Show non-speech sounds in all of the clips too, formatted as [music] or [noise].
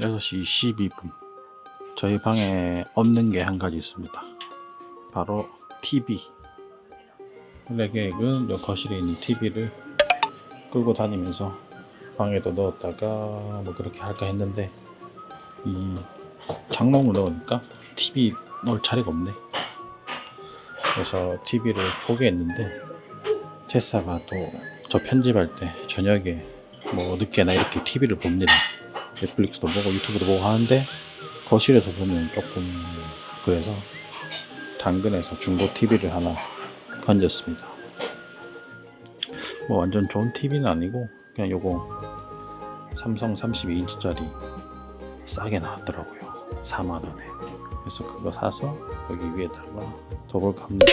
6시 12분. 저희 방에 없는 게 한 가지 있습니다. 바로 TV. 요 거실에 있는 TV를 끌고 다니면서 방에도 넣었다가 뭐 그렇게 할까 했는데 이 장롱을 넣으니까 TV 넣을 자리가 없네. 그래서 TV를 포기했는데 제사가 또 저 편집할 때 저녁에 뭐 늦게나 이렇게 TV를 봅니다. 넷플릭스도 보고 유튜브도 보고 하는데 거실에서 보면 조금 그래서 당근에서 중고 TV를 하나 건졌습니다. 뭐 완전 좋은 TV는 아니고 그냥 요거 삼성 32인치짜리 싸게 나왔더라고요. 4만 원에. 그래서 그거 사서 여기 위에다가 둬볼까 합니다.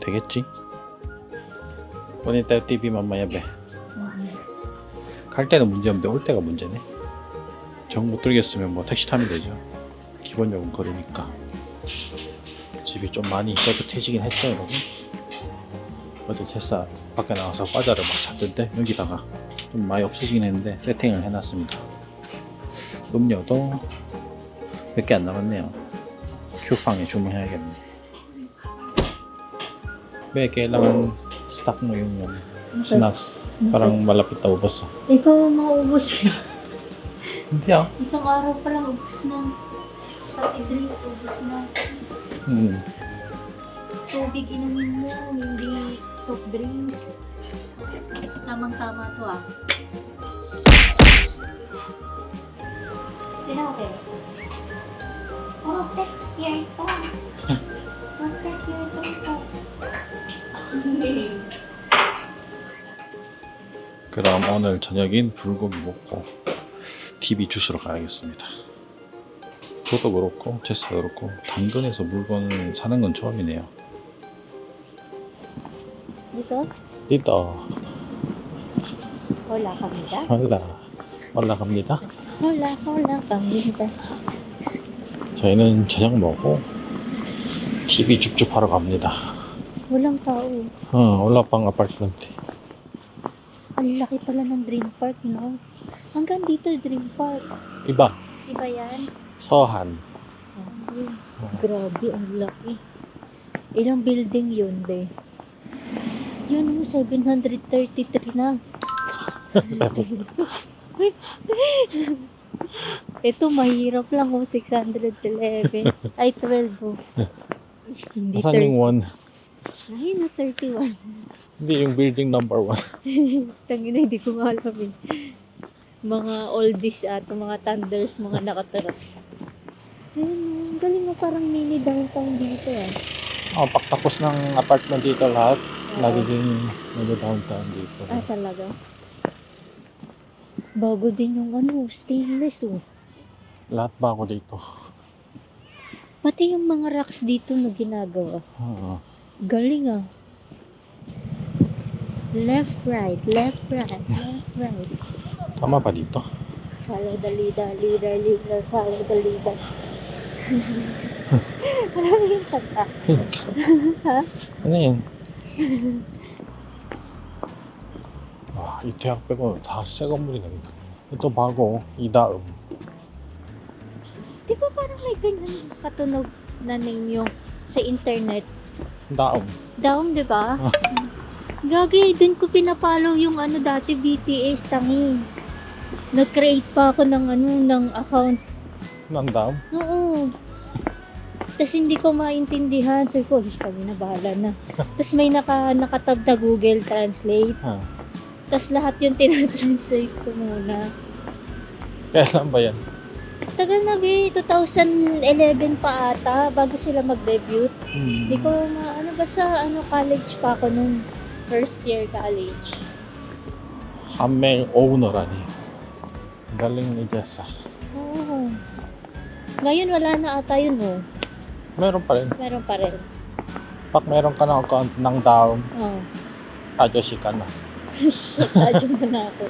되겠지? bonita TV mamaya be. 갈 때는 문제 없는데 올 때가 문제네. 정 못 들겠으면 뭐 택시 타면 되죠. 기본 요금 거리니까. 집이 좀 많이 깨끗해지긴 했죠, 여러분. 어제 제사 밖에 나가서 과자를 막 샀던데 여기다가 좀 많이 없어지긴 했는데 세팅을 해놨습니다. 음료도 몇 개 안 남았네요. 큐팡에 주문해야겠네. snacks? Parang malapit na ubos. ah. Ikaw ang maubos eh. Hindi ah. Isang araw pa lang ubos na. Pati drinks, ubos na. Hmm. Tubig inumin mo, hindi soft drinks. Tamang-tama to ah. Tinaw, Oh, take your phone. Oh, take your phone. 그럼 오늘 저녁인 불고기 먹고 TV 주스로 가야겠습니다. 저도 그렇고 제스도 그렇고 당근에서 물건을 사는 건 처음이네요. Dito? dito Wala kami da. wala wala 갑니다. Wala, wala kami da. 저희는 저녁 먹고 TV 줍줍하러 갑니다. Walang tao. 어, 올라방 아파트먼트. Ang laki pala ng Dream Park, no? Hanggang dito, Dream Park. Iba. Iba yan? Sohan. Ay, grabe, ang laki. Ilang building yun, be? Yun, 733 na. [laughs] Ito, mahirap lang oh, 611. Ay, 12 oh. Hindi Saan 30. yung one? Ay, na 31. Hindi, yung building number one. [laughs] Tangina, hindi ko alam eh. Mga oldies at mga thunders, mga nakatira. Ayun, galing mo parang mini downtown dito ah. Oh, pagtapos ng apartment dito lahat, nagiging medyo downtown dito. Ah, talaga? Bago din yung ano, stainless oh. Lahat bago dito. Pati yung mga racks dito na ginagawa. Oo. Galing ah. Left, right, left, right, left, right. Tama ba dito? Follow the leader, leader, leader, follow the leader. [laughs] Marami yung kanta. Ha? ano yun? 와, 이 대학 빼고는 다 새 건물이네. 또 바고, 이 다음. Di ba parang may ganyan katunog na name yung sa internet? 다음. Daum, di ba? Gagi, dun ko pinapollow yung ano dati BTS tangi. nag-create pa ako ng ano, ng account. Ng dam? Oo. Tapos hindi ko maintindihan. Sabi ko, alis kami na, bahala na. [laughs] Tapos may naka, nakatab na Google Translate. Huh. Tapos lahat yung tinatranslate ko muna. Kailan ba yan? Tagal na, be. 2011 pa ata, bago sila mag-debut. Hindi hmm. ko ma... Ano ba sa ano, college pa ako nung first year college. Hameng owner, ano Galing ni Jessa. Oo. Ngayon wala na ata yun, oh. Meron pa rin. Meron pa rin. Pag meron ka ng account ng daum, Oo. ajoshi ka na. [laughs] Sadyo mo na ako.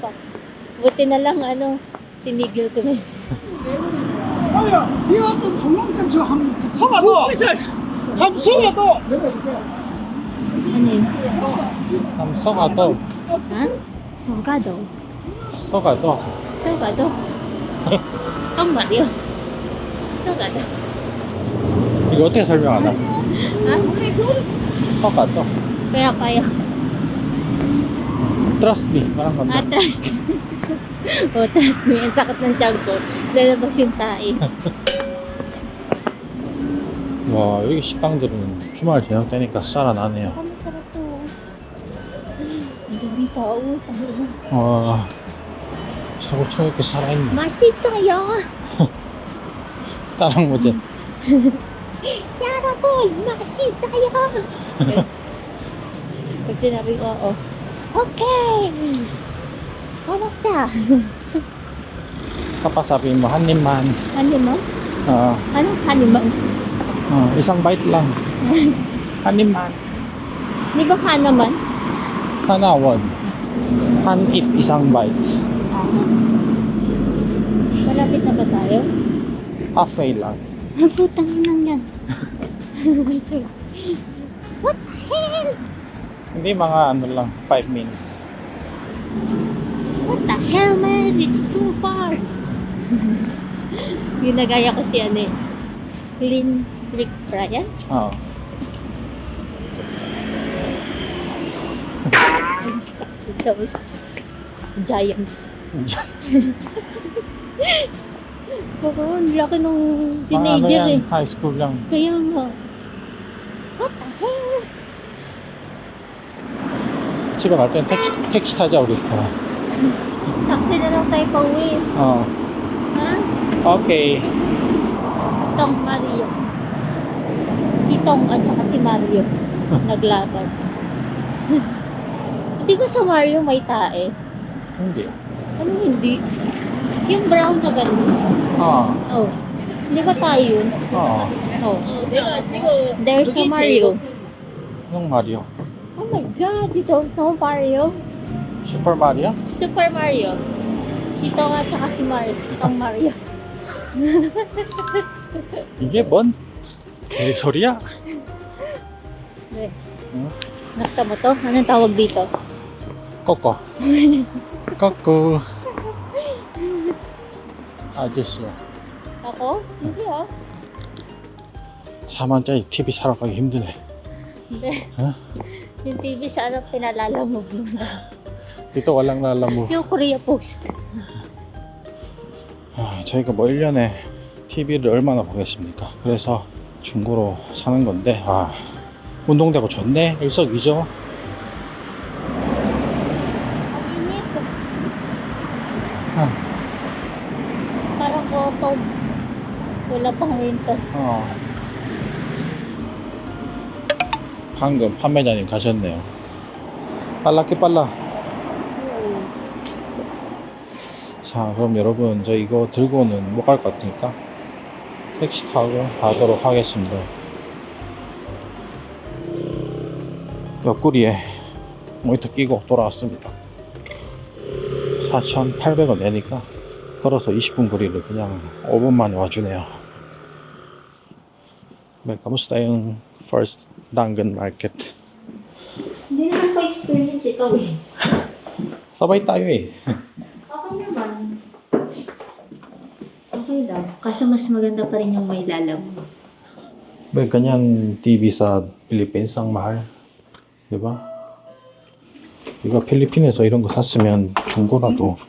Fuck. Buti na lang, ano, tinigil ko na yun. 哎呀，你要是从龙山去，还错不多，还错不多。 Ano yun? Ang sokado. Ha? Sogado. Sogado. Tong Mario. Sagada. 이거 어떻게 설명하나? Ha? 서가도. Kaya kaya. Trust me. parang Ah, ganda. trust. oh, trust me. Ang sakit ng tiyan ko. Lalabas yung tae. 와 여기 식당들은 주말 저녁 되니까 살아나네요. Oh, tao. Tao. 와 차고 차 이렇게 살아 있네. Masisaya! 따랑 모자. Yara boy! Masisaya! Pag sinabing oo, okay! Kamusta? Kapag sabihin mo, 한 입만. Hanima? 어, Anong hanima? 어, isang bite lang. 한 입만. Di ba ka naman? 하나 원. 한입 isang bite. Malapit na ba tayo? Halfway lang. Ang putang nang yan. [laughs] What the hell? Hindi mga ano lang, 5 minutes. What the hell, man? It's too far. [laughs] Ginagaya ko si ano eh. Lynn Rick Bryan. 어. I'm stuck with those giants. [laughs] Oo, ang laki nung mga ano teenager yan, eh. high school lang. Kaya nga. What the hell? 집에 갈 때는 택시, 택시 타자 우리. 어. Taxi na lang tayo pa uwi. 어. Ha? 오케이. Tong Mario. Si Tong at saka si Mario. [laughs] Naglaban. [laughs] Di ba sa Mario may tae? hindi. Ano hindi? Yung brown na ganun. 어. Oh. Di ba tayo yun? 어. Oh. There's a Mario. 형 마리오. Oh my god, you don't know Mario? 슈퍼 마리오? Super Mario. Si Tong at saka si Mario. Tong Mario. 이게 뭔 개소리야? 네. 응? Nakita mo to? Anong tawag dito? 꼬 [laughs] 꼬. 꼬꼬. 아저씨야. Hindi ah. 4만짜리 TV 사러 가기 힘드네. Huh? Yung TV sa ano pinalalamog mo na. dito walang lalamo. Yung Korea Post. 아, 저희가 뭐 1년에 TV를 얼마나 보겠습니까? 그래서 중고로 사는 건데, 아, 운동되고 좋네? 일석이조. Winter. 어. 방금 판매자님 가셨네요. 빨랐기 빨라. 자, 그럼 여러분, 저 이거 들고는 못 갈 것 같으니까 택시 타고 가도록 하겠습니다. 옆구리에 모니터 끼고 돌아왔습니다. 4,800원 내니까 걸어서 20분 거리를 그냥 5분 만에 와주네요. May kamusta yung first Dangan Market? Hindi naman po experience ito eh. Sabay tayo eh. Okay naman. Okay lang. Kaso mas maganda pa rin yung may lalam. May ganyan TV sa Philippines ang mahal. Diba? 이거 필리핀에서 이런 거 샀으면 중고라도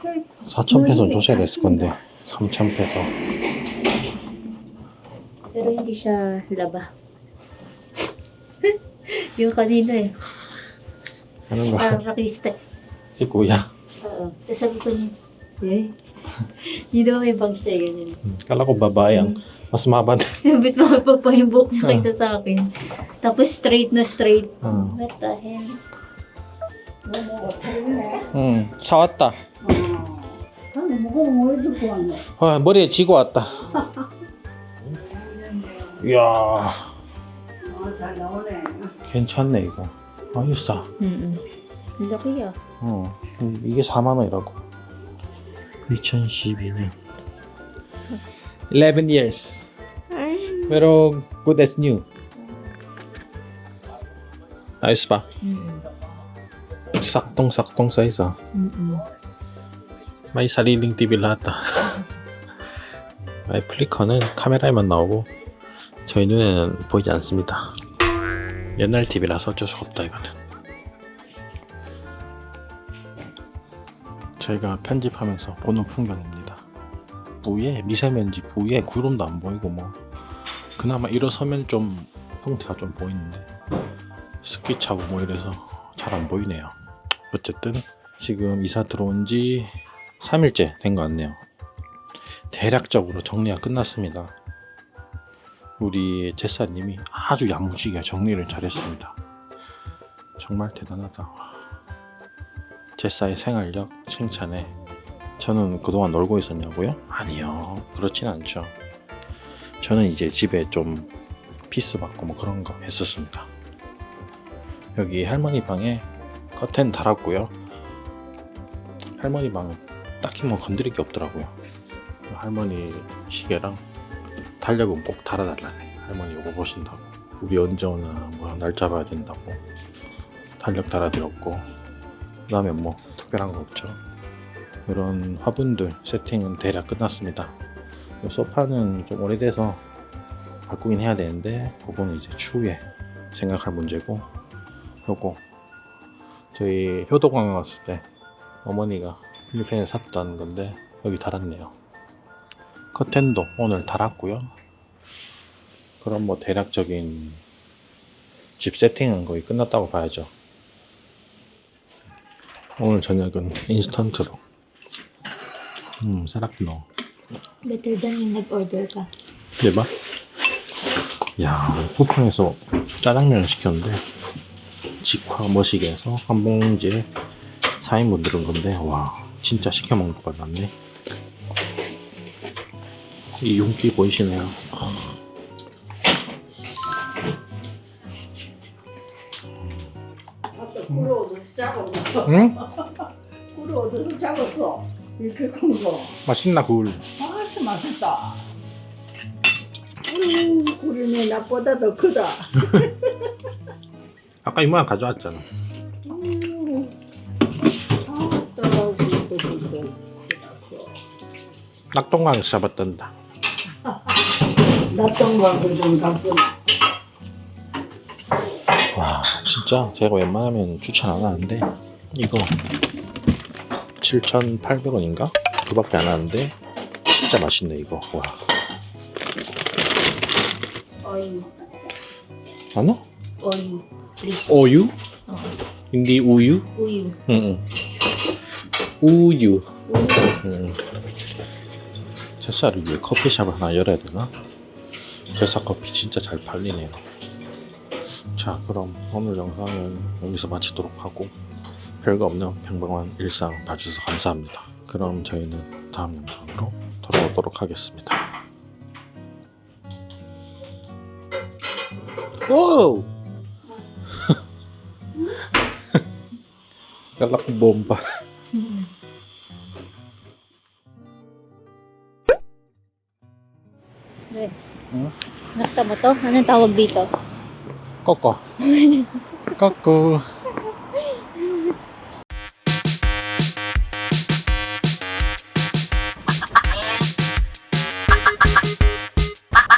4천 페소 줘야 됐을 건데 3천 페소. Pero hindi siya laba. [laughs] yung kanina eh. 하는 거 Parang rakista. si kuya. Oo. Tapos sabi ko niya, eh, [laughs] hindi daw may bang siya ganyan. Kala ko babae ang mas mabad. [laughs] Mas makapag pa yung buhok niya kaysa sa akin. Tapos straight na straight. 어. What the hell? 응, 사왔다. 아니 뭐 어디 고 왔노? 아, 머리에 지고 왔다. 이야, 어 잘 나오네. 괜찮네 이거. 아유 싸. Mm-mm. Ang laki ah. 어, 이게 4만 원이라고. 2012년. 11 years. Pero good as new. Ayos pa. Mm-mm. Saktong-saktong size ah. Mm-mm. May sariling TV lahat ah. 아이 플리커는 카메라에만 나오고 저희 눈에는 보이지 않습니다. 옛날 TV라서 어쩔 수가 없다 이거는. 저희가 편집하면서 보는 풍경입니다. 부에 미세먼지 부에 구름도 안 보이고 뭐 그나마 일어서면 좀 형태가 좀 보이는데 습기 차고 뭐 이래서 잘 안 보이네요. 어쨌든 지금 이사 들어온 지 3일째 된 것 같네요. 대략적으로 정리가 끝났습니다. 우리 제사님이 아주 야무지게 정리를 잘했습니다. 정말 대단하다. 제사의 생활력 칭찬에 저는 그동안 놀고 있었냐고요? 아니요. 그렇진 않죠. 저는 이제 집에 좀 피스 받고 뭐 그런 거 했었습니다. 여기 할머니 방에 커튼 달았고요. 할머니 방은 딱히 뭐 건드릴 게 없더라고요. 할머니 시계랑 달력은 꼭 달아달라네. 할머니 이거 보신다고. 우리 언제 오나 뭐날 잡아야 된다고. 달력 달아드렸고. 그 다음에 뭐 특별한 거 없죠. 이런 화분들 세팅은 대략 끝났습니다. 이 소파는 좀 오래돼서 바꾸긴 해야 되는데 그거는 이제 추후에 생각할 문제고 요거 저희 효도관 갔을 때 어머니가 필리핀에 샀던 건데 여기 달았네요. 커튼도 오늘 달았고요. 그럼 뭐 대략적인 집 세팅은 거의 끝났다고 봐야죠. 오늘 저녁은 인스턴트로 음, 사라피노 Better than yung nag-order ka. 대박. 야, 쿠팡에서 짜장면을 시켰는데 직화 머시기에서 한 봉지에 4인분 들은 건데 와 진짜 시켜 먹는 것 같네. 이 윤기 보이시네요. 아까 꿀 얻어서 잡았어. 응? [laughs] 꿀 얻어서 잡았어. 이렇게 큰 거. 맛있나 굴. 아씨 맛있다. 음, 꿀이네 나보다 더 크다. [laughs] 아까 이모양 가져왔잖아. 음, 크다. 낙동강에서 잡았던다. [laughs] 와 진짜 제가 웬만하면 추천 안 하는데 이거 7,800원인가? 그밖에 안 하는데 진짜 맛있네 이거 와 ano? Oil. Please. 우유? Oo. hindi 우유? Uyu. 응, 응. 우유 응. 제사를 위해 커피숍을 하나 열어야 되나? 제사 커피 진짜 잘 팔리네요. 자 그럼 오늘 영상은 여기서 마치도록 하고 별거 없는 평범한 일상 봐주셔서 감사합니다. 그럼 저희는 다음 영상으로 돌아오도록 하겠습니다. 오! [laughs] 연락 bomba [laughs] Nakita mo to? Anong tawag dito? Koko. [laughs] Koko.